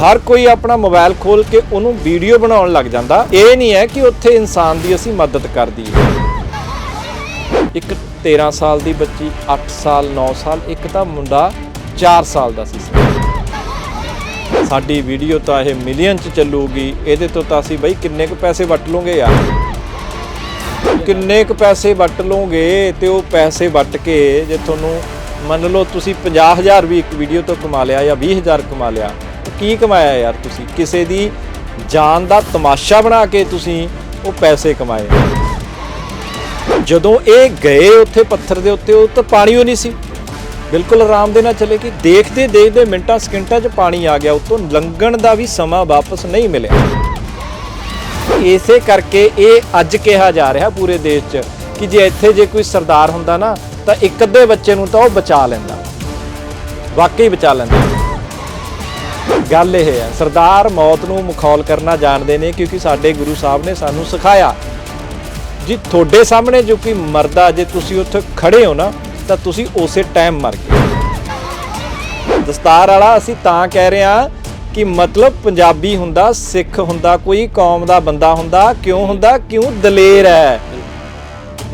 ਹਰ ਕੋਈ ਆਪਣਾ ਮੋਬਾਈਲ ਖੋਲ ਕੇ ਉਹਨੂੰ ਵੀਡੀਓ ਬਣਾਉਣ ਲੱਗ ਜਾਂਦਾ। ਇਹ ਨਹੀਂ ਹੈ ਕਿ ਉੱਥੇ ਇਨਸਾਨ ਦੀ ਅਸੀਂ ਮਦਦ ਕਰ ਦਈਏ। ਇੱਕ 13 ਸਾਲ ਦੀ ਬੱਚੀ 8 ਸਾਲ 9 ਸਾਲ, ਇੱਕ ਤਾਂ ਮੁੰਡਾ 4 ਸਾਲ ਦਾ ਸੀ। ਸਾਡੀ ਵੀਡੀਓ ਤਾਂ ਇਹ ਮਿਲੀਅਨ ਚ ਚੱਲੂਗੀ। ਇਹਦੇ ਤੋਂ ਤਾਂ ਅਸੀਂ ਬਈ ਕਿੰਨੇ ਕੁ ਪੈਸੇ ਵੱਟ ਲਓਗੇ ਯਾਰ? ਕਿੰਨੇ ਕੁ ਪੈਸੇ ਵੱਟ ਲਓਗੇ ਤੇ ਉਹ ਪੈਸੇ ਵੱਟ ਕੇ ਜੇ ਤੁਹਾਨੂੰ ਮੰਨ ਲਓ ਤੁਸੀਂ 50000 ਵੀ ਇੱਕ ਵੀਡੀਓ ਤੋਂ ਕਮਾ ਲਿਆ ਜਾਂ 20000 ਕਮਾ ਲਿਆ ਕੀ ਕਮਾਇਆ ਯਾਰ ਤੁਸੀਂ? ਕਿਸੇ ਦੀ ਜਾਨ ਦਾ ਤਮਾਸ਼ਾ ਬਣਾ ਕੇ ਤੁਸੀਂ ਉਹ ਪੈਸੇ ਕਮਾਏ। ਜਦੋਂ ਇਹ ਗਏ ਉੱਥੇ ਪੱਥਰ ਦੇ ਉੱਤੇ, ਉਹ ਤਾਂ ਪਾਣੀ ਉਹ ਨਹੀਂ ਸੀ। ਬਿਲਕੁਲ ਆਰਾਮ ਦੇ ਨਾਲ ਚਲੇ ਕਿ ਦੇਖਦੇ ਦੇਖਦੇ ਮਿੰਟਾਂ ਸਕਿੰਟਾਂ 'ਚ ਪਾਣੀ ਆ ਗਿਆ। ਉਤੋਂ ਲੰਘਣ ਦਾ ਵੀ ਸਮਾਂ ਵਾਪਸ ਨਹੀਂ ਮਿਲਿਆ। ਇਸੇ ਕਰਕੇ ਇਹ ਅੱਜ ਕਿਹਾ ਜਾ ਰਿਹਾ ਪੂਰੇ ਦੇਸ਼ 'ਚ ਕਿ ਜੇ ਇੱਥੇ ਜੇ ਕੋਈ ਸਰਦਾਰ ਹੁੰਦਾ ਨਾ, ਤਾਂ ਇੱਕ ਅੱਧੇ ਬੱਚੇ ਨੂੰ ਤਾਂ ਉਹ ਬਚਾ ਲੈਂਦਾ। ਵਾਕਈ ਬਚਾ ਲੈਂਦਾ। ਗੱਲ ਇਹ ਹੈ, ਸਰਦਾਰ ਮੌਤ ਨੂੰ ਮੁਖੌਲ ਕਰਨਾ ਜਾਣਦੇ ਨੇ ਕਿਉਂਕਿ ਸਾਡੇ ਗੁਰੂ ਸਾਹਿਬ ਨੇ ਸਾਨੂੰ ਸਿਖਾਇਆ। ਜੀ, ਤੁਹਾਡੇ ਸਾਹਮਣੇ ਜੋ ਕੋਈ ਮਰਦਾ, ਜੇ ਤੁਸੀਂ ਉੱਥੇ ਖੜੇ ਹੋ ਨਾ, ਤਾਂ ਤੁਸੀਂ ਉਸੇ ਟਾਈਮ ਮਰ ਗਏ। ਦਸਤਾਰ ਵਾਲਾ, ਅਸੀਂ ਤਾਂ ਕਹਿ ਰਹੇ ਹਾਂ ਕਿ ਮਤਲਬ ਪੰਜਾਬੀ ਹੁੰਦਾ, ਸਿੱਖ ਹੁੰਦਾ, ਕੋਈ ਕੌਮ ਦਾ ਬੰਦਾ ਹੁੰਦਾ, ਕਿਉਂ ਹੁੰਦਾ? ਕਿਉਂ ਦਲੇਰ ਹੈ?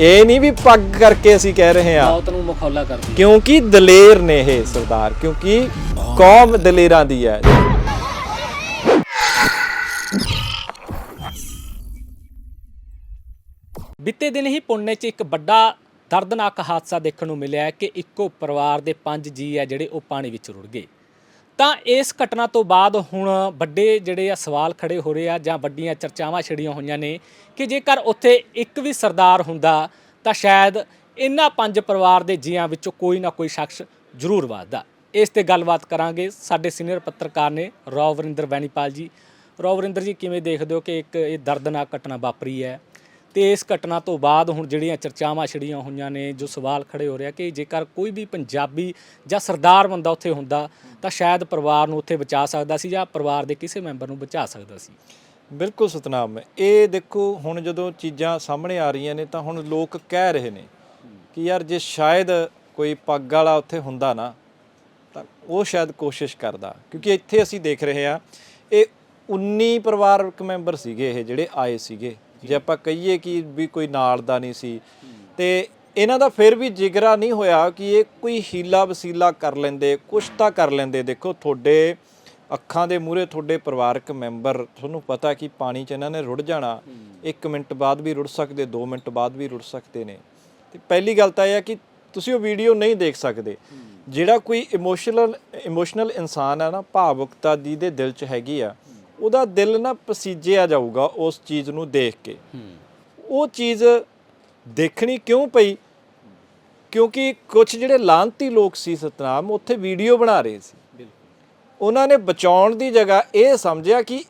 ਇਹ ਨਹੀਂ ਵੀ ਪੱਗ ਕਰਕੇ ਅਸੀਂ ਕਹਿ ਰਹੇ ਹਾਂ। ਮੌਤ ਨੂੰ ਮਖੌਲਾ ਕਰਦੀ ਕਿਉਂਕਿ ਦਲੇਰ ਨੇ ਇਹ ਸਰਦਾਰ ਕਿਉਂਕਿ ਕੌਮ ਦਲੇਰਾਂ ਦੀ ਹੈ। ਬੀਤੇ ਦਿਨ ਹੀ ਪੁਣੇ 'ਚ ਇੱਕ ਵੱਡਾ ਦਰਦਨਾਕ ਹਾਦਸਾ ਦੇਖਣ ਨੂੰ ਮਿਲਿਆ ਕਿ ਇੱਕੋ ਪਰਿਵਾਰ ਦੇ ਪੰਜ ਜੀ ਆ ਜਿਹੜੇ ਉਹ ਪਾਣੀ ਵਿੱਚ ਰੁੜ ਗਏ। ਤਾਂ ਇਸ ਘਟਨਾ ਤੋਂ ਬਾਅਦ ਹੁਣ ਵੱਡੇ ਜਿਹੜੇ ਆ ਸਵਾਲ ਖੜੇ ਹੋ ਰਹੇ ਆ ਜਾਂ ਵੱਡੀਆਂ ਚਰਚਾਵਾਂ ਛਿੜੀਆਂ ਹੋਈਆਂ ਨੇ ਕਿ ਜੇਕਰ ਉੱਥੇ ਇੱਕ ਵੀ ਸਰਦਾਰ ਹੁੰਦਾ ਤਾਂ ਸ਼ਾਇਦ ਇਹਨਾਂ ਪੰਜ ਪਰਿਵਾਰ ਦੇ ਜੀਆਂ ਵਿੱਚੋਂ ਕੋਈ ਨਾ ਕੋਈ ਸ਼ਖਸ ਜ਼ਰੂਰ ਵਾਦਾ ਇਸ ਤੇ ਗੱਲਬਾਤ ਕਰਾਂਗੇ ਸਾਡੇ ਸੀਨੀਅਰ ਪੱਤਰਕਾਰ ਨੇ ਰੌ ਵਰਿੰਦਰ ਵੈਣੀਪਾਲ ਜੀ। ਰੌਵਰਿੰਦਰ ਜੀ, ਕਿਵੇਂ ਦੇਖਦੇ ਹੋ ਕਿ ਇੱਕ ਇਹ ਦਰਦਨਾਕ ਘਟਨਾ ਵਾਪਰੀ ਹੈ? ਤੇ ਇਸ ਘਟਨਾ ਤੋਂ ਬਾਅਦ ਹੁਣ ਜਿਹੜੀਆਂ ਚਰਚਾਵਾਂ ਛਿੜੀਆਂ ਹੋਈਆਂ ਨੇ, ਜੋ ਸਵਾਲ ਖੜੇ ਹੋ ਰਿਹਾ ਕਿ ਜੇਕਰ ਕੋਈ ਵੀ ਪੰਜਾਬੀ ਜਾਂ ਸਰਦਾਰ ਬੰਦਾ ਉੱਥੇ ਹੁੰਦਾ, ਤਾਂ ਸ਼ਾਇਦ ਪਰਿਵਾਰ ਨੂੰ ਉੱਥੇ ਬਚਾ ਸਕਦਾ ਸੀ ਜਾਂ ਪਰਿਵਾਰ ਦੇ ਕਿਸੇ ਮੈਂਬਰ ਨੂੰ ਬਚਾ ਸਕਦਾ ਸੀ। ਬਿਲਕੁਲ ਸਤਨਾਮ, ਇਹ ਦੇਖੋ ਹੁਣ ਜਦੋਂ ਚੀਜ਼ਾਂ ਸਾਹਮਣੇ ਆ ਰਹੀਆਂ ਨੇ, ਤਾਂ ਹੁਣ ਲੋਕ ਕਹਿ ਰਹੇ ਨੇ ਕਿ ਯਾਰ ਜੇ ਸ਼ਾਇਦ ਕੋਈ ਪੱਗ ਵਾਲਾ ਉੱਥੇ ਹੁੰਦਾ ਨਾ, ਤਾਂ ਉਹ ਸ਼ਾਇਦ ਕੋਸ਼ਿਸ਼ ਕਰਦਾ। ਕਿਉਂਕਿ ਇੱਥੇ ਅਸੀਂ ਦੇਖ ਰਹੇ ਹਾਂ, ਇਹ 19 ਪਰਿਵਾਰਕ ਮੈਂਬਰ ਸੀਗੇ ਇਹ ਜਿਹੜੇ ਆਏ ਸੀਗੇ। ਜੇ ਆਪਾਂ ਕਹੀਏ ਕਿ ਵੀ ਕੋਈ ਨਾਲ ਦਾ ਨਹੀਂ ਸੀ, ਤੇ ਇਹਨਾਂ ਦਾ ਫਿਰ ਵੀ ਜਿਗਰਾ ਨਹੀਂ ਹੋਇਆ ਕਿ ਇਹ ਕੋਈ ਹੀਲਾ ਵਸੀਲਾ ਕਰ ਲੈਂਦੇ, ਕੁਛ ਤਾਂ ਕਰ ਲੈਂਦੇ। ਦੇਖੋ, ਤੁਹਾਡੇ ਅੱਖਾਂ ਦੇ ਮੂਹਰੇ ਤੁਹਾਡੇ ਪਰਿਵਾਰਕ ਮੈਂਬਰ, ਤੁਹਾਨੂੰ ਪਤਾ ਕਿ ਪਾਣੀ 'ਚ ਇਹਨਾਂ ਨੇ ਰੁੜ ਜਾਣਾ। 1 ਮਿੰਟ ਬਾਅਦ ਵੀ ਰੁੜ ਸਕਦੇ 2 ਮਿੰਟ ਬਾਅਦ ਵੀ ਰੁੜ ਸਕਦੇ ਨੇ। ਤੇ ਪਹਿਲੀ ਗੱਲ ਤਾਂ ਇਹ ਹੈ ਕਿ ਤੁਸੀਂ ਉਹ ਵੀਡੀਓ ਨਹੀਂ ਦੇਖ ਸਕਦੇ। ਜਿਹੜਾ ਕੋਈ ਇਮੋਸ਼ਨਲ ਇਮੋਸ਼ਨਲ ਇਨਸਾਨ ਹੈ ਨਾ, ਭਾਵੁਕਤਾ ਦੀ ਦੇ ਦਿਲ 'ਚ ਹੈਗੀ ਆ ਉਹਦਾ ਦਿਲ ਨਾ ਪਸੀਜਿਆ ਜਾਊਗਾ ਉਸ ਚੀਜ਼ ਨੂੰ ਦੇਖ ਕੇ। ਉਹ ਚੀਜ਼ ਦੇਖਣੀ ਕਿਉਂ ਪਈ? ਕਿਉਂਕਿ ਕੁਝ ਜਿਹੜੇ ਲਾਂਤੀ ਲੋਕ ਸੀ ਸਤਨਾਮ ਉੱਥੇ ਵੀਡੀਓ ਬਣਾ ਰਹੇ ਸੀ। ਉਹਨਾਂ ਨੇ ਬਚਾਉਣ ਦੀ ਜਗ੍ਹਾ ਇਹ ਸਮਝਿਆ ਕਿ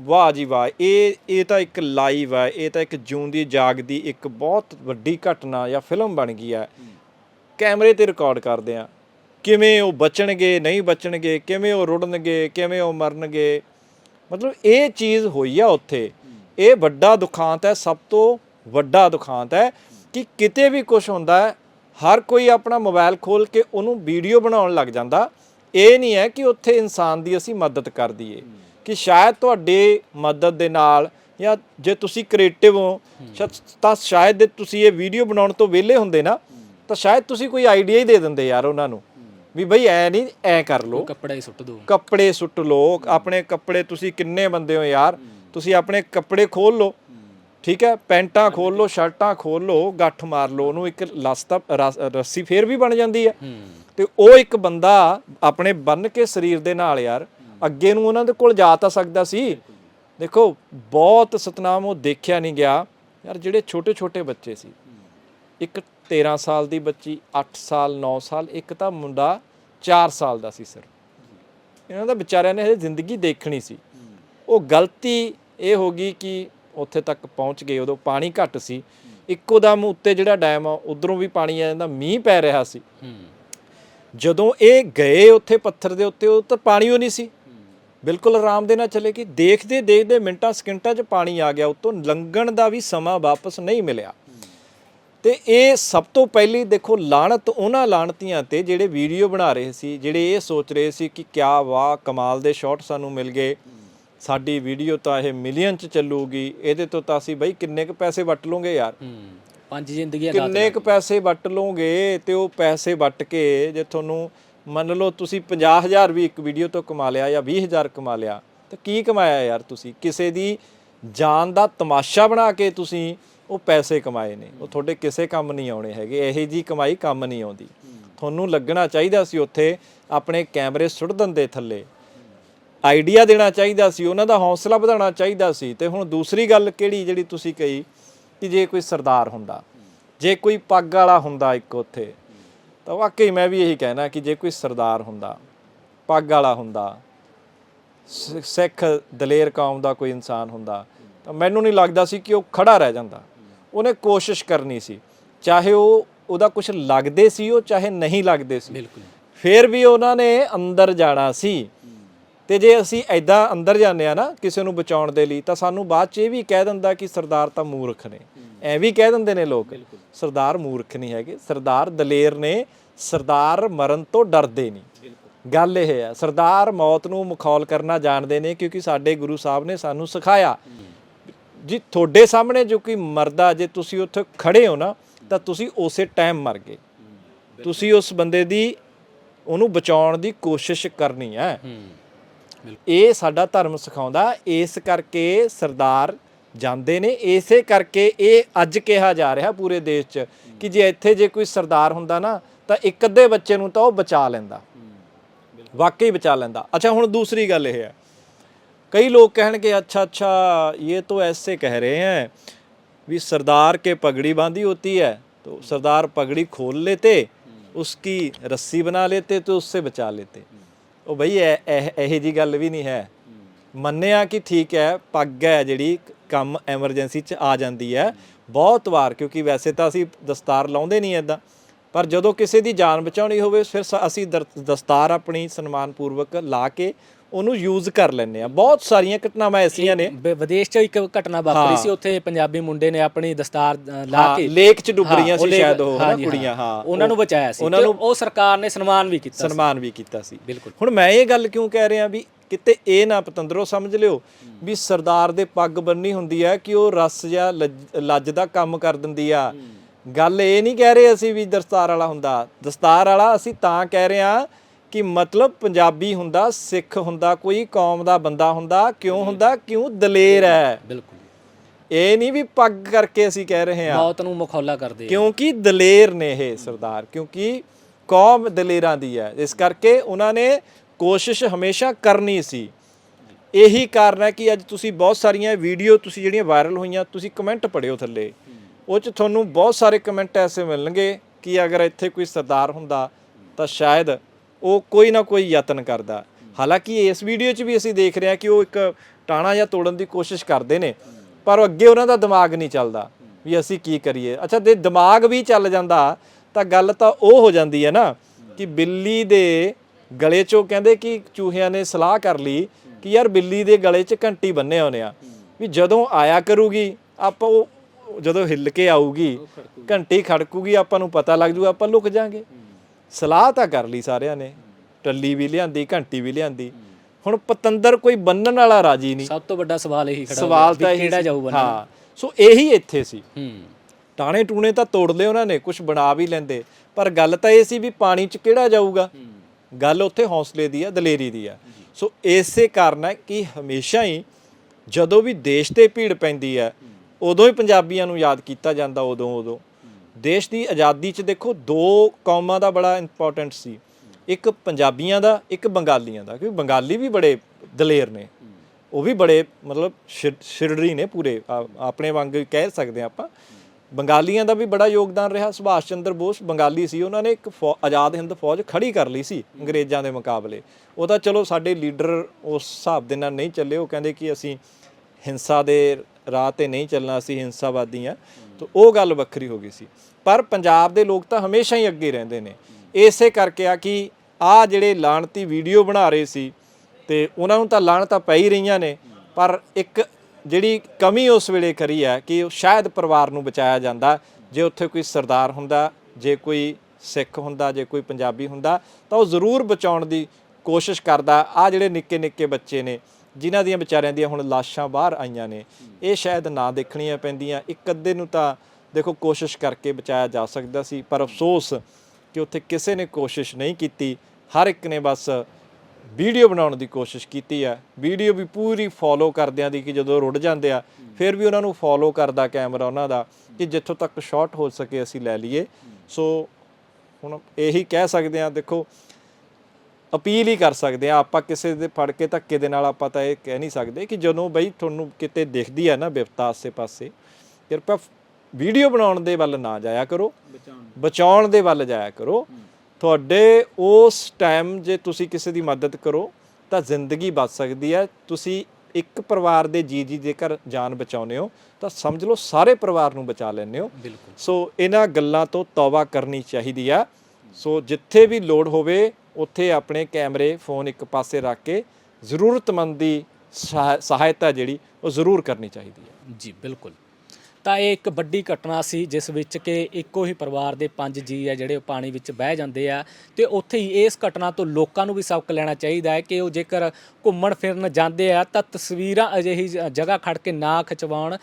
ਵਾਹ ਜੀ ਵਾਹ ਇਹ ਇਹ ਤਾਂ ਇੱਕ ਲਾਈਵ ਹੈ ਇਹ ਤਾਂ ਇੱਕ ਜਿਉਂਦੀ ਜਾਗਦੀ ਇੱਕ ਬਹੁਤ ਵੱਡੀ ਘਟਨਾ ਜਾਂ ਫਿਲਮ ਬਣ ਗਈ ਹੈ। ਕੈਮਰੇ ਤੇ ਰਿਕਾਰਡ ਕਰਦੇ ਆ। ਕਿਵੇਂ ਉਹ ਬਚਣਗੇ ਨਹੀਂ ਬਚਣਗੇ ਕਿਵੇਂ ਉਹ ਰੁੜਨਗੇ ਕਿਵੇਂ ਉਹ ਮਰਨਗੇ ਮਤਲਬ ਇਹ ਚੀਜ਼ ਹੋਈ ਆ ਉੱਥੇ। ਇਹ ਵੱਡਾ ਦੁਖਾਂਤ ਹੈ, ਸਭ ਤੋਂ ਵੱਡਾ ਦੁਖਾਂਤ ਹੈ ਕਿ ਕਿਤੇ ਵੀ ਕੁਝ ਹੁੰਦਾ ਹੈ, ਹਰ ਕੋਈ ਆਪਣਾ ਮੋਬਾਈਲ ਖੋਲ ਕੇ ਉਹਨੂੰ ਵੀਡੀਓ ਬਣਾਉਣ ਲੱਗ ਜਾਂਦਾ। ਇਹ ਨਹੀਂ ਹੈ ਕਿ ਉੱਥੇ ਇਨਸਾਨ ਦੀ ਅਸੀਂ ਮਦਦ ਕਰ ਦਈਏ ਕਿ ਸ਼ਾਇਦ ਤੁਹਾਡੇ ਮਦਦ ਦੇ ਨਾਲ ਜਾਂ ਜੇ ਤੁਸੀਂ ਕ੍ਰੀਏਟਿਵ ਹੋ ਤਾਂ ਸ਼ਾਇਦ ਤੁਸੀਂ ਇਹ ਵੀਡੀਓ ਬਣਾਉਣ ਤੋਂ ਵਿਹਲੇ ਹੁੰਦੇ ਨਾ, ਤਾਂ ਸ਼ਾਇਦ ਤੁਸੀਂ ਕੋਈ ਆਈਡੀਆ ਹੀ ਦੇ ਦਿੰਦੇ ਯਾਰ ਉਹਨਾਂ ਨੂੰ। ਵੀ ਬਈ ਐ ਨਹੀਂ ਐ ਕਰ ਲਓ। ਕੱਪੜਾ ਹੀ ਸੁੱਟ ਦੋ। ਕੱਪੜੇ ਸੁੱਟ ਲਓ। ਆਪਣੇ ਕੱਪੜੇ ਤੁਸੀਂ ਕਿੰਨੇ ਬੰਦੇ ਹੋ ਯਾਰ? ਤੁਸੀਂ ਆਪਣੇ ਕੱਪੜੇ ਖੋਲ ਲਓ। ਠੀਕ ਹੈ? ਪੈਂਟਾਂ ਖੋਲ ਲਓ ਸ਼ਰਟਾਂ ਖੋਲ ਲਓ ਗੱਠ ਮਾਰ ਲਓ ਉਹਨੂੰ ਇੱਕ ਲਸਤਾ ਰਸ- ਰੱਸੀ ਫੇਰ ਵੀ ਬਣ ਜਾਂਦੀ ਹੈ। ਤੇ ਉਹ ਇੱਕ ਬੰਦਾ ਆਪਣੇ ਬੰਨ ਕੇ ਸਰੀਰ ਦੇ ਨਾਲ ਯਾਰ ਅੱਗੇ ਨੂੰ ਉਹਨਾਂ ਦੇ ਕੋਲ ਜਾ ਤਾਂ ਸਕਦਾ ਸੀ। ਦੇਖੋ ਬਹੁਤ ਸਤਨਾਮ ਉਹ ਦੇਖਿਆ ਨਹੀਂ ਗਿਆ। ਯਾਰ ਜਿਹੜੇ ਛੋਟੇ ਛੋਟੇ ਬੱਚੇ ਸੀ ਇੱਕ 13 ਸਾਲ ਦੀ ਬੱਚੀ 8 ਸਾਲ 9 ਸਾਲ, ਇੱਕ ਤਾਂ ਮੁੰਡਾ 4 ਸਾਲ ਦਾ ਸੀ ਸਰ ਇਹਨਾਂ ਦਾ ਵਿਚਾਰਿਆਂ ਨੇ ਹਜੇ ਜ਼ਿੰਦਗੀ ਦੇਖਣੀ ਸੀ। ਉਹ ਗਲਤੀ ਇਹ ਹੋ ਗਈ ਕਿ ਉੱਥੇ ਤੱਕ ਪਹੁੰਚ ਗਏ, ਉਦੋਂ ਪਾਣੀ ਘੱਟ ਸੀ। ਇੱਕੋ ਦਮ ਉੱਤੇ ਜਿਹੜਾ ਡੈਮ ਆ, ਉਧਰੋਂ ਵੀ ਪਾਣੀ ਆ ਜਾਂਦਾ, ਮੀਂਹ ਪੈ ਰਿਹਾ ਸੀ। ਜਦੋਂ ਇਹ ਗਏ ਉੱਥੇ ਪੱਥਰ ਦੇ ਉੱਤੇ ਉਹ ਤਾਂ ਪਾਣੀ ਉਹ ਨਹੀਂ ਸੀ। ਬਿਲਕੁਲ ਆਰਾਮ ਦੇ ਨਾਲ ਚਲੇ ਕਿ ਦੇਖਦੇ ਦੇਖਦੇ ਮਿੰਟਾਂ, ਸਕਿੰਟਾਂ 'ਚ ਪਾਣੀ ਆ ਗਿਆ। ਉਤੋਂ ਲੰਘਣ ਦਾ ਵੀ ਸਮਾਂ ਵਾਪਸ ਨਹੀਂ ਮਿਲਿਆ। ਤੇ ਇਹ ਸਭ ਤੋਂ ਪਹਿਲੀ ਦੇਖੋ ਲਾਣਤ ਉਹਨਾਂ ਲਾਣਤੀਆਂ ਤੇ ਜਿਹੜੇ ਵੀਡੀਓ ਬਣਾ ਰਹੇ ਸੀ ਜਿਹੜੇ ਇਹ ਸੋਚ ਰਹੇ ਸੀ ਕਿ ਕਿਆ ਵਾਹ ਕਮਾਲ ਦੇ ਸ਼ਾਟ ਸਾਨੂੰ ਮਿਲ ਗਏ। ਸਾਡੀ ਵੀਡੀਓ ਤਾਂ ਇਹ ਮਿਲੀਅਨ ਚ ਚੱਲੂਗੀ ਇਹਦੇ ਤੋਂ ਤਾਂ ਅਸੀਂ ਬਈ ਕਿੰਨੇ ਕੁ ਪੈਸੇ ਵੱਟ ਲਵਾਂਗੇ ਯਾਰ? ਪੰਜ ਜ਼ਿੰਦਗੀਆਂ ਕਿੰਨੇ ਕੁ ਪੈਸੇ ਵੱਟ ਲਓਗੇ ਤੇ ਉਹ ਪੈਸੇ ਵੱਟ ਕੇ ਜੇ ਤੁਹਾਨੂੰ ਮੰਨ ਲਓ ਤੁਸੀਂ 50000 ਵੀ ਇੱਕ ਵੀਡੀਓ ਤੋਂ ਕਮਾ ਲਿਆ ਜਾਂ 20000 ਕਮਾ ਲਿਆ ਤਾਂ ਕੀ ਕਮਾਇਆ ਯਾਰ ਤੁਸੀਂ? ਕਿਸੇ ਦੀ ਜਾਨ ਦਾ ਤਮਾਸ਼ਾ ਬਣਾ ਕੇ ਤੁਸੀਂ ਉਹ ਪੈਸੇ ਕਮਾਏ ਨੇ, ਉਹ ਤੁਹਾਡੇ ਕਿਸੇ ਕੰਮ ਨਹੀਂ ਆਉਣੇ ਹੈਗੇ, ਇਹੋ ਜੀ ਕਮਾਈ ਕੰਮ ਨਹੀਂ ਆਉਂਦੀ। ਤੁਹਾਨੂੰ ਲੱਗਣਾ ਚਾਹੀਦਾ ਸੀ ਉੱਥੇ ਆਪਣੇ ਕੈਮਰੇ ਸੁੱਟ ਦਿੰਦੇ ਥੱਲੇ। ਆਈਡੀਆ ਦੇਣਾ ਚਾਹੀਦਾ ਸੀ, ਉਹਨਾਂ ਦਾ ਹੌਸਲਾ ਵਧਾਉਣਾ ਚਾਹੀਦਾ ਸੀ। ਤੇ ਹੁਣ ਦੂਸਰੀ ਗੱਲ ਕਿਹੜੀ ਜਿਹੜੀ ਤੁਸੀਂ ਕਹੀ ਕਿ ਜੇ ਕੋਈ ਸਰਦਾਰ ਹੁੰਦਾ, ਜੇ ਕੋਈ ਪੱਗ ਵਾਲਾ ਹੁੰਦਾ ਇੱਕ ਉੱਥੇ, ਤਾਂ ਵਾਕਈ ਮੈਂ ਵੀ ਇਹੀ ਕਹਿਣਾ ਕਿ ਜੇ ਕੋਈ ਸਰਦਾਰ ਹੁੰਦਾ, ਪੱਗ ਵਾਲਾ ਹੁੰਦਾ, ਸਿ- ਸਿੱਖ ਦਲੇਰ ਕੌਮ ਦਾ ਕੋਈ ਇਨਸਾਨ ਹੁੰਦਾ, ਤਾਂ ਮੈਨੂੰ ਨਹੀਂ ਲੱਗਦਾ ਸੀ ਕਿ ਉਹ ਖੜਾ ਰਹਿ ਜਾਂਦਾ। ਉਹਨੇ ਕੋਸ਼ਿਸ਼ ਕਰਨੀ ਸੀ। ਚਾਹੇ ਉਹ ਉਹਦਾ ਕੁਝ ਲੱਗਦੇ ਸੀ ਉਹ ਚਾਹੇ ਨਹੀਂ ਲੱਗਦੇ ਸੀ। ਬਿਲਕੁਲ। ਫਿਰ ਵੀ ਉਹਨਾਂ ਨੇ ਅੰਦਰ ਜਾਣਾ ਸੀ। ਤੇ ਜੇ ਅਸੀਂ ਐਦਾਂ ਅੰਦਰ ਜਾਂਦੇ ਆ ਨਾ ਕਿਸੇ ਨੂੰ ਬਚਾਉਣ ਦੇ ਲਈ ਤਾਂ ਸਾਨੂੰ ਬਾਅਦ ਚ ਇਹ ਵੀ ਕਹਿ ਦਿੰਦਾ ਕਿ ਸਰਦਾਰ ਤਾਂ ਮੂਰਖ ਨੇ। ਐ ਵੀ ਕਹਿ ਦਿੰਦੇ ਨੇ ਲੋਕ ਸਰਦਾਰ ਮੂਰਖ ਨਹੀਂ ਹੈਗੇ। ਸਰਦਾਰ ਦਲੇਰ ਨੇ ਸਰਦਾਰ ਮਰਨ ਤੋਂ ਡਰਦੇ ਨਹੀਂ। ਗੱਲ ਇਹ ਹੈ ਸਰਦਾਰ ਮੌਤ ਨੂੰ ਮਖੌਲ ਕਰਨਾ ਜਾਣਦੇ ਨੇ ਕਿਉਂਕਿ ਸਾਡੇ ਗੁਰੂ ਸਾਹਿਬ ਨੇ ਸਾਨੂੰ ਸਿਖਾਇਆ। ਜੀ ਤੁਹਾਡੇ ਸਾਹਮਣੇ ਜੋ ਕੋਈ ਮਰਦਾ ਜੇ ਤੁਸੀਂ ਉੱਥੇ ਖੜੇ ਹੋ ਨਾ ਤਾਂ ਤੁਸੀਂ ਉਸੇ ਟਾਈਮ ਮਰ ਗਏ। ਤੁਸੀਂ ਉਸ ਬੰਦੇ ਦੀ ਉਹਨੂੰ ਬਚਾਉਣ ਦੀ ਕੋਸ਼ਿਸ਼ ਕਰਨੀ ਹੈ। ਹੂੰ ਇਹ ਸਾਡਾ ਧਰਮ ਸਿਖਾਉਂਦਾ ਇਸ ਕਰਕੇ ਸਰਦਾਰ ਜਾਂਦੇ ਨੇ। ਇਸੇ ਕਰਕੇ ਇਹ ਅੱਜ ਕਿਹਾ ਜਾ ਰਿਹਾ ਪੂਰੇ ਦੇਸ਼ 'ਚ ਕਿ ਜੇ ਇੱਥੇ ਜੇ ਕੋਈ ਸਰਦਾਰ ਹੁੰਦਾ ਨਾ ਤਾਂ ਇੱਕ ਅੱਧੇ ਬੱਚੇ ਨੂੰ ਤਾਂ ਉਹ ਬਚਾ ਲੈਂਦਾ। ਵਾਕਈ ਬਚਾ ਲੈਂਦਾ। ਅੱਛਾ ਹੁਣ ਦੂਸਰੀ ਗੱਲ ਇਹ ਹੈ। कई लोग कहेंगे अच्छा अच्छा ये तो ऐसे कह रहे हैं भी सरदार के पगड़ी बांधी होती है तो सरदार पगड़ी खोल लेते उसकी रस्सी बना लेते तो उससे बचा लेते ਉਹ ਬਈ ਇਹ ਇਹ ਇਹੋ ਜੀ ਗੱਲ ਵੀ ਨਹੀਂ ਹੈ ਮੰਨਿਆ ਕਿ ਠੀਕ ਹੈ ਪੱਗ ਹੈ ਜਿਹੜੀ ਕੰਮ ਐਮਰਜੈਂਸੀ 'ਚ ਆ ਜਾਂਦੀ ਹੈ ਬਹੁਤ ਵਾਰ ਕਿਉਂਕਿ ਵੈਸੇ ਤਾਂ ਅਸੀਂ ਦਸਤਾਰ ਲਾਉਂਦੇ ਨਹੀਂ ਐਦਾਂ ਪਰ ਜਦੋਂ ਕਿਸੇ ਦੀ ਜਾਨ ਬਚਾਉਣੀ ਹੋਵੇ ਫਿਰ ਸ- ਅਸੀਂ ਦਰ- ਦਸਤਾਰ ਆਪਣੀ ਸਨਮਾਨਪੂਰਵਕ ਲਾ ਕੇ ਉਹਨੂੰ ਯੂਜ਼ ਕਰ ਲੈਂਦੇ ਆ ਬਹੁਤ ਸਾਰੀਆਂ ਘਟਨਾਵਾਂ ਐਸੀਆਂ ਨੇ। ਬ- ਵਿਦੇਸ਼ 'ਚ ਇੱਕ ਘਟਨਾ ਵਾਪਰੀ ਸੀ। ਉੱਥੇ ਪੰਜਾਬੀ ਮੁੰਡੇ ਨੇ ਆਪਣੀ ਦਸਤਾਰ ਅ, ਲਾ ਹਾਂ, ਕੇ ਲੇਕ 'ਚ ਡੁੱਬ ਹਾਂ, ਰਹੀਆਂ ਸੀ ਲੇਕ- ਸ਼ਾਇਦ ਉਹ ਹਨਾ ਹਾਂਜੀ, ਕੁੜੀਆਂ ਹਾਂ। ਉਹਨਾਂ ਨੂੰ ਬਚਾਇਆ ਸੀ। ਉਹਨਾਂ ਤੇ ਨੂੰ ਉਹ ਸਰਕਾਰ ਨੇ ਸਨਮਾਨ ਵੀ ਕੀਤਾ ਸੀ। ਸਨਮਾਨ ਵੀ ਕੀਤਾ ਸੀ। ਬਿਲਕੁਲ। ਹੁਣ ਮੈਂ ਇਹ ਗੱਲ ਕਿਉਂ ਕਹਿ ਰਿਹਾ ਵੀ ਕਿਤੇ ਇਹ ਨਾ ਪਤੰਦਰੋ ਸਮਝ ਲਿਓ ਵੀ ਸਰਦਾਰ ਦੇ ਪੱਗ ਬੰਨੀ ਹੁੰਦੀ ਹੈ ਕਿ ਉਹ ਰਸ ਜਾਂ ਲੱਜ- ਲੱਜ ਦਾ ਕੰਮ ਕਰ ਦਿੰਦੀ ਆ। ਗੱਲ ਇਹ ਨਹੀਂ ਕਹਿ ਰਹੇ ਅਸੀਂ ਵੀ ਦਸਤਾਰ ਵਾਲਾ ਹੁੰਦਾ। ਦਸਤਾਰ ਵਾਲਾ ਅਸੀਂ ਤਾਂ ਕਹਿ ਰਹੇ ਆ ਕਿ ਮਤਲਬ ਪੰਜਾਬੀ ਹੁੰਦਾ ਸਿੱਖ ਹੁੰਦਾ ਕੋਈ ਕੌਮ ਦਾ ਬੰਦਾ ਹੁੰਦਾ ਕਿਉਂ ਹੁੰਦਾ ਕਿਉਂ ਦਲੇਰ ਹੈ? ਬਿਲਕੁਲ ਇਹ ਨਹੀਂ ਵੀ ਪੱਗ ਕਰਕੇ ਅਸੀਂ ਕਹਿ ਰਹੇ ਆ ਮੌਤ ਨੂੰ ਮਖੌਲਾ ਕਰਦੇ। ਕਿਉਂਕਿ ਦਲੇਰ ਨੇ ਇਹ ਸਰਦਾਰ ਕਿਉਂਕਿ ਕੌਮ ਦਲੇਰਾਂ ਦੀ ਹੈ। ਇਸ ਕਰਕੇ ਉਹਨਾਂ ਨੇ ਕੋਸ਼ਿਸ਼ ਹਮੇਸ਼ਾ ਕਰਨੀ ਸੀ। ਇਹੀ ਕਾਰਨ ਹੈ ਕਿ ਅੱਜ ਤੁਸੀਂ ਬਹੁਤ ਸਾਰੀਆਂ ਵੀਡੀਓ ਤੁਸੀਂ ਜਿਹੜੀਆਂ ਵਾਇਰਲ ਹੋਈਆਂ ਤੁਸੀਂ ਕਮੈਂਟ ਪੜਿਓ ਥੱਲੇ। ਉਹ ਚ ਤੁਹਾਨੂੰ ਬਹੁਤ ਸਾਰੇ ਕਮੈਂਟ ਐਸੇ ਮਿਲਣਗੇ ਕਿ ਅਗਰ ਇੱਥੇ ਕੋਈ ਸਰਦਾਰ ਹੁੰਦਾ ਤਾਂ ਸ਼ਾਇਦ ਉਹ ਕੋਈ ਨਾ ਕੋਈ ਯਤਨ ਕਰਦਾ। ਹਾਲਾਂਕਿ ਇਸ ਵੀਡੀਓ 'ਚ ਵੀ ਅਸੀਂ ਦੇਖ ਰਹੇ ਹਾਂ ਕਿ ਉਹ ਇੱਕ ਟਾਣਾ ਜਾਂ ਤੋੜਨ ਦੀ ਕੋਸ਼ਿਸ਼ ਕਰਦੇ ਨੇ, ਪਰ ਉਹ ਅੱਗੇ ਉਹਨਾਂ ਦਾ ਦਿਮਾਗ ਨਹੀਂ ਚੱਲਦਾ ਵੀ ਅਸੀਂ ਕੀ ਕਰੀਏ। ਅੱਛਾ, ਜੇ ਦਿਮਾਗ ਵੀ ਚੱਲ ਜਾਂਦਾ, ਤਾਂ ਗੱਲ ਤਾਂ ਉਹ ਹੋ ਜਾਂਦੀ ਹੈ ਨਾ ਕਿ ਬਿੱਲੀ ਦੇ ਗਲੇ 'ਚੋਂ ਕਹਿੰਦੇ ਕਿ ਚੂਹਿਆਂ ਨੇ ਸਲਾਹ ਕਰ ਲਈ ਕਿ ਯਾਰ ਬਿੱਲੀ ਦੇ ਗਲੇ 'ਚ ਘੰਟੀ ਬੰਨੇ ਹੋਣੇ ਆ, ਵੀ ਜਦੋਂ ਆਇਆ ਕਰੂਗੀ, ਆਪਾਂ ਉਹ ਜਦੋਂ ਹਿੱਲ ਕੇ ਆਊਗੀ, ਘੰਟੀ ਖੜਕੂਗੀ, ਆਪਾਂ ਨੂੰ ਪਤਾ ਲੱਗ ਜੂਗਾ, ਆਪਾਂ ਲੁਕ ਜਾਾਂਗੇ। ਸਲਾਹ ਤਾਂ ਕਰ ਲਈ ਸਾਰਿਆਂ ਨੇ। ਟੱਲੀ ਵੀ ਲਿਆਂਦੀ ਘੰਟੀ ਵੀ ਲਿਆਂਦੀ। ਹੁਣ ਪਤੰਦਰ ਕੋਈ ਬੰਨਣ ਵਾਲਾ ਰਾਜੀ ਨਹੀਂ। ਸਭ ਤੋਂ ਵੱਡਾ ਸਵਾਲ ਇਹੀ ਖੜਾ ਸਵਾਲ ਤਾਂ ਕਿਹੜਾ। ਜਾਊ ਬੰਨਣ? ਹਾਂ ਸੋ ਇਹੀ ਇੱਥੇ ਸੀ। ਹੂੰ। ਟਾਣੇ ਟੂਣੇ ਤਾਂ ਤੋੜ ਲਏ ਉਹਨਾਂ ਨੇ ਕੁਝ ਬਣਾ ਵੀ ਲੈਂਦੇ। ਪਰ ਗੱਲ ਤਾਂ ਇਹ ਸੀ ਵੀ ਪਾਣੀ 'ਚ ਕਿਹੜਾ ਜਾਊਗਾ। ਗੱਲ ਉੱਥੇ ਹੌਸਲੇ ਦੀ ਆ ਦਲੇਰੀ ਦੀ ਆ। ਸੋ ਇਸੇ ਕਾਰਨ ਹੈ ਕਿ ਹਮੇਸ਼ਾ ਹੀ ਜਦੋਂ ਵੀ ਦੇਸ਼ ਤੇ ਭੀੜ ਪੈਂਦੀ ਹੈ। ਉਦੋਂ ਹੀ ਪੰਜਾਬੀਆਂ ਨੂੰ ਯਾਦ ਕੀਤਾ ਜਾਂਦਾ ਉਦੋਂ ਉਦੋਂ ਦੇਸ਼ ਦੀ ਆਜ਼ਾਦੀ 'ਚ ਦੇਖੋ ਦੋ ਕੌਮਾਂ ਦਾ ਬੜਾ ਇੰਪੋਰਟੈਂਟ ਸੀ। ਇੱਕ ਪੰਜਾਬੀਆਂ ਦਾ, ਇੱਕ ਬੰਗਾਲੀਆਂ ਦਾ, ਕਿਉਂਕਿ ਬੰਗਾਲੀ ਵੀ ਬੜੇ ਦਲੇਰ ਨੇ। ਉਹ ਵੀ ਬੜੇ ਮਤਲਬ ਸ਼ਿਰ- ਸ਼ਿਰੜੀ ਨੇ ਪੂਰੇ ਆਪਣੇ ਵਾਂਗ ਕਹਿ ਸਕਦੇ ਹਾਂ ਆਪਾਂ। ਬੰਗਾਲੀਆਂ ਦਾ ਵੀ ਬੜਾ ਯੋਗਦਾਨ ਰਿਹਾ। ਸੁਭਾਸ਼ ਚੰਦਰ ਬੋਸ ਬੰਗਾਲੀ ਸੀ। ਉਹਨਾਂ ਨੇ ਇੱਕ ਫੌ- ਆਜ਼ਾਦ ਹਿੰਦ ਫੌਜ ਖੜੀ ਕਰ ਲਈ ਸੀ ਅੰਗਰੇਜ਼ਾਂ ਦੇ ਮੁਕਾਬਲੇ। ਉਹ ਤਾਂ ਚਲੋ ਸਾਡੇ ਲੀਡਰ ਉਸ ਹਿਸਾਬ ਦੇ ਨਾਲ ਨਹੀਂ ਚੱਲੇ। ਉਹ ਕਹਿੰਦੇ ਕਿ ਅਸੀਂ ਹਿੰਸਾ ਦੇ ਰਾਹ ਤੇ ਨਹੀਂ ਚੱਲਣਾ ਅਸੀਂ ਹਿੰਸਾਵਾਦੀ ਆ ਤਾਂ ਉਹ ਗੱਲ ਵੱਖਰੀ ਹੋ ਗਈ ਸੀ। ਪਰ ਪੰਜਾਬ ਦੇ ਲੋਕ ਤਾਂ ਹਮੇਸ਼ਾ ਹੀ ਅੱਗੇ ਰਹਿੰਦੇ ਨੇ। ਇਸੇ ਕਰਕੇ ਆ ਕਿ ਆ ਜਿਹੜੇ ਲਾਣਤੀ ਵੀਡੀਓ ਬਣਾ ਰਹੇ ਸੀ ਤੇ ਉਹਨਾਂ ਨੂੰ ਤਾਂ ਲਾਹਣਤਾਂ ਪੈ ਹੀ ਰਹੀਆਂ ਨੇ, ਪਰ ਇੱਕ ਜਿਹੜੀ ਕਮੀ ਉਸ ਵੇਲੇ ਕਰੀ ਹੈ ਕਿ ਸ਼ਾਇਦ ਪਰਿਵਾਰ ਨੂੰ ਬਚਾਇਆ ਜਾਂਦਾ, ਜੇ ਉੱਥੇ ਕੋਈ ਸਰਦਾਰ ਹੁੰਦਾ, ਜੇ ਕੋਈ ਸਿੱਖ ਹੁੰਦਾ, ਜੇ ਕੋਈ ਪੰਜਾਬੀ ਹੁੰਦਾ, ਤਾਂ ਉਹ ਜ਼ਰੂਰ ਬਚਾਉਣ ਦੀ ਕੋਸ਼ਿਸ਼ ਕਰਦਾ। ਆ ਜਿਹੜੇ ਨਿੱਕੇ ਨਿੱਕੇ ਬੱਚੇ ਨੇ ਜਿਨ੍ਹਾਂ ਦੀਆਂ ਵਿਚਾਰਿਆਂ ਦੀਆਂ ਹੁਣ ਲਾਸ਼ਾਂ ਬਾਹਰ ਆਈਆਂ ਨੇ ਇਹ ਸ਼ਾਇਦ ਨਾ ਦੇਖਣੀਆਂ ਪੈਂਦੀਆਂ। ਇੱਕ ਅੱਧੇ ਨੂੰ ਤਾਂ ਦੇਖੋ ਕੋਸ਼ਿਸ਼ ਕਰਕੇ ਬਚਾਇਆ ਜਾ ਸਕਦਾ ਸੀ ਪਰ ਅਫਸੋਸ ਕਿ ਉੱਥੇ ਕਿਸੇ ਨੇ ਕੋਸ਼ਿਸ਼ ਨਹੀਂ ਕੀਤੀ। ਹਰ ਇੱਕ ਨੇ ਬਸ ਵੀਡੀਓ ਬਣਾਉਣ ਦੀ ਕੋਸ਼ਿਸ਼ ਕੀਤੀ ਹੈ ਵੀਡੀਓ ਵੀ ਪੂਰੀ ਫੋਲੋ ਕਰਦਿਆਂ ਦੀ ਕਿ ਜਦੋਂ ਰੁੜ ਜਾਂਦੇ ਆ ਫਿਰ ਵੀ ਉਹਨਾਂ ਨੂੰ ਫੋਲੋ ਕਰਦਾ ਕੈਮਰਾ ਉਹਨਾਂ ਦਾ ਕਿ ਜਿੱਥੋਂ ਤੱਕ ਸ਼ਾਟ ਹੋ ਸਕੇ ਅਸੀਂ ਲੈ ਲਈਏ। ਸੋ ਹੁਣ ਇਹੀ ਕਹਿ ਸਕਦੇ ਆ ਦੇਖੋ ਅਪੀਲ ਹੀ ਕਰ ਸਕਦੇ ਆ ਆਪਾਂ ਕਿਸੇ ਦੇ ਫੜ ਕੇ ਧੱਕੇ ਦੇ ਨਾਲ ਆਪਾਂ ਤਾਂ ਇਹ ਕਹਿ ਨਹੀਂ ਸਕਦੇ ਕਿ ਜਦੋਂ ਬਈ ਤੁਹਾਨੂੰ ਕਿਤੇ ਦਿਖਦੀ ਹੈ ਨਾ ਵਿਪਤਾ ਆਸੇ-ਪਾਸੇ ਕਿਰਪਾ ਵੀਡੀਓ ਬਣਾਉਣ ਦੇ ਵੱਲ ਨਾ ਜਾਇਆ ਕਰੋ ਬਚਾਉਣ ਦੇ। ਵੱਲ ਜਾਇਆ ਕਰੋ। ਤੁਹਾਡੇ ਉਸ ਟਾਈਮ ਜੇ ਤੁਸੀਂ ਕਿਸੇ ਦੀ ਮਦਦ ਕਰੋ ਤਾਂ ਜ਼ਿੰਦਗੀ ਬਚ ਸਕਦੀ ਹੈ ਤੁਸੀਂ ਇੱਕ ਪਰਿਵਾਰ ਦੇ ਜੀ ਜੀ ਜੇਕਰ ਜਾਨ ਬਚਾਉਂਦੇ ਹੋ ਤਾਂ ਸਮਝ ਲਓ ਸਾਰੇ ਪਰਿਵਾਰ ਨੂੰ ਬਚਾ ਲੈਂਦੇ ਹੋ। ਸੋ ਇਹਨਾਂ ਗੱਲਾਂ ਤੋਂ ਤੌਬਾ ਕਰਨੀ ਚਾਹੀਦੀ ਆ। ਸੋ ਜਿੱਥੇ ਵੀ ਲੋੜ ਹੋਵੇ ਉੱਥੇ ਆਪਣੇ ਕੈਮਰੇ, ਫੋਨ ਇੱਕ ਪਾਸੇ ਰੱਖ ਕੇ ਜ਼ਰੂਰਤਮੰਦ ਦੀ ਸਹਾ- ਸਹਾਇਤਾ ਜਿਹੜੀ, ਉਹ ਜ਼ਰੂਰ ਕਰਨੀ ਚਾਹੀਦੀ ਹੈ। ਜੀ, ਬਿਲਕੁਲ। ਤਾਂ ਇਹ ਇੱਕ ਵੱਡੀ ਘਟਨਾ ਸੀ, ਜਿਸ ਵਿੱਚ ਕਿ ਇੱਕੋ ਹੀ ਪਰਿਵਾਰ ਦੇ ਪੰਜ ਜੀ ਆ ਜਿਹੜੇ ਉਹ ਪਾਣੀ ਵਿੱਚ ਬਹਿ ਜਾਂਦੇ ਆ ਤੇ ਉੱਥੇ ਹੀ ਇਸ ਘਟਨਾ ਤੋਂ ਲੋਕਾਂ ਨੂੰ ਵੀ ਸਬਕ ਲੈਣਾ ਚਾਹੀਦਾ ਹੈ ਕਿ ਉਹ ਜੇਕਰ ਘੁੰਮਣ ਫਿਰਨ ਜਾਂਦੇ ਆ ਤਾਂ ਤਸਵੀਰਾਂ ਅਜਿਹੀ ਜ- ਜਗ੍ਹਾ ਖੜ ਕੇ ਨਾ ਖਿਚਵਾਉਣ।